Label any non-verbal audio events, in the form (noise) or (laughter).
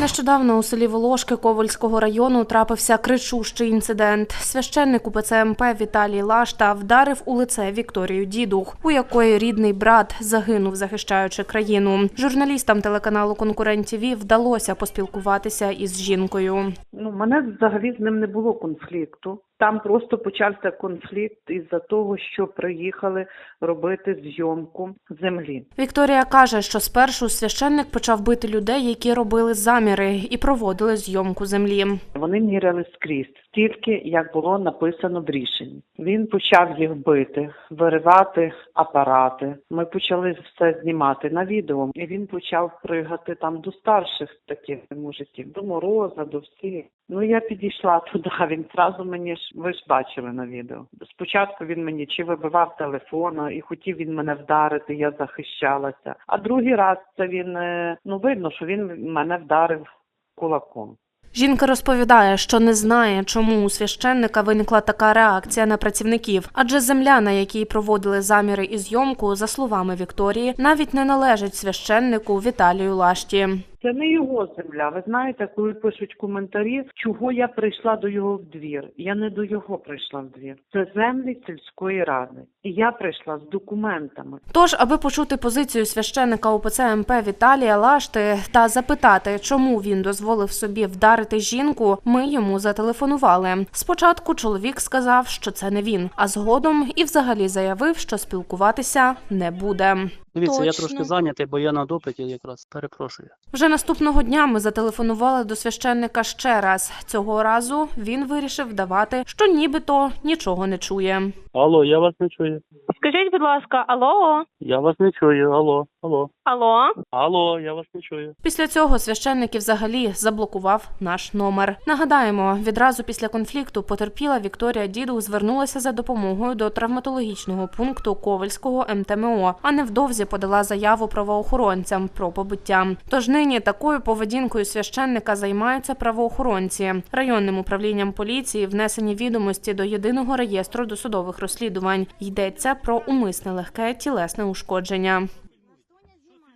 Нещодавно у селі Волошки Ковальського району трапився кричущий інцидент. Священник УПЦ МП Віталій Лашта вдарив у лице Вікторію Дідух, у якої рідний брат загинув, захищаючи країну. Журналістам телеканалу Конкурент ТВ вдалося поспілкуватися із жінкою. Ну, мене взагалі з ним не було конфлікту. Там просто почався конфлікт із-за того, що приїхали робити зйомку землі. Вікторія каже, що спершу священник почав бити людей, які робили заміри і проводили зйомку землі. Вони міряли скрізь стільки, як було написано в рішенні. Він почав їх бити, виривати апарати. Ми почали все знімати на відео, і він почав пригати там до старших таких мужиків, до мороза, до всіх. Ну я підійшла туди. (laughs) Він зразу мені ж ви ж бачили на відео. Спочатку він мені чи вибивав телефона і хотів він мене вдарити, я захищалася. А другий раз це він е, ну видно, що він мене вдарив кулаком. Жінка розповідає, що не знає, чому у священника виникла така реакція на працівників, адже земля, на якій проводили заміри і зйомку, за словами Вікторії, навіть не належить священнику Віталію Лашті. Це не його земля. Ви знаєте, коли пишуть коментарі, чого я прийшла до його в двір. Я не до його прийшла в двір. Це землі сільської ради. І я прийшла з документами. Тож, аби почути позицію священника УПЦ МП Віталія Лашти та запитати, чому він дозволив собі вдарити жінку, ми йому зателефонували. Спочатку чоловік сказав, що це не він, а згодом і взагалі заявив, що спілкуватися не буде. Дивіться, я трошки зайнятий, бо я на допиті якраз перепрошую. Вже наступного дня ми зателефонували до священника ще раз. Цього разу він вирішив вдавати, що нібито нічого не чує. Алло, я вас не чую. Скажіть, будь ласка, алло, Я вас не чую. Алло, алло. алло. Алло, я вас не чую. Після цього священник і взагалі заблокував наш номер. Нагадаємо, відразу після конфлікту потерпіла Вікторія Дідух звернулася за допомогою до травматологічного пункту Ковальського МТМО, а невдовзі подала заяву правоохоронцям про побиття. Тож нині такою поведінкою священника займаються правоохоронці. Районним управлінням поліції внесені відомості до єдиного реєстру досудових розслідувань. Йдеться про умисне легке тілесне ушкодження.